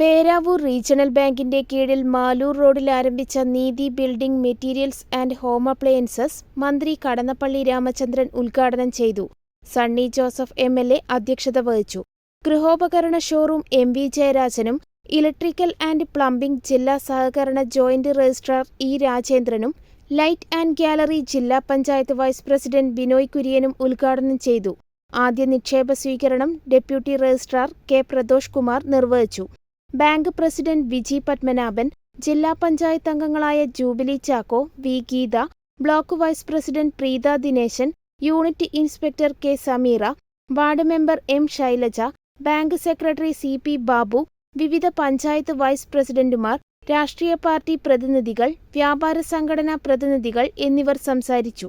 Peravoor regional ബാങ്കിന്റെ കീഴിൽ മാലൂർ റോഡിൽ ആരംഭിച്ച Neethi building materials and home appliances മന്ത്രി കടന്നപ്പള്ളി രാമചന്ദ്രൻ ഉദ്ഘാടനം ചെയ്തു. Sunny Joseph M L A അധ്യക്ഷത വഹിച്ചു. ഗൃഹോപകരണ ഷോറൂം എം വി ജയരാജനും ഇലക്ട്രിക്കൽ ആൻഡ് പ്ലംബിംഗ് ജില്ലാ സഹകരണ ജോയിന്റ് രജിസ്ട്രാർ ഇ രാജേന്ദ്രനും ലൈറ്റ് ആൻഡ് ഗ്യാലറി ജില്ലാ പഞ്ചായത്ത് വൈസ് പ്രസിഡന്റ് ബിനോയ് കുര്യനും ഉദ്ഘാടനം ചെയ്തു. ആദ്യ നിക്ഷേപ സ്വീകരണം deputy registrar K Pradosh Kumar നിർവഹിച്ചു. ബാങ്ക് പ്രസിഡന്റ് വിജി പത്മനാഭൻ ജില്ലാ പഞ്ചായത്ത് അംഗങ്ങളായ Jubilee Chacko V Geetha block vice president Preetha Dineshan unit inspector K Sameera ward member M Shailaja bank secretary C P Babu വിവിധ പഞ്ചായത്ത് വൈസ് പ്രസിഡന്റുമാർ രാഷ്ട്രീയ പാർട്ടി പ്രതിനിധികൾ വ്യാപാര സംഘടനാ പ്രതിനിധികൾ എന്നിവർ സംസാരിച്ചു.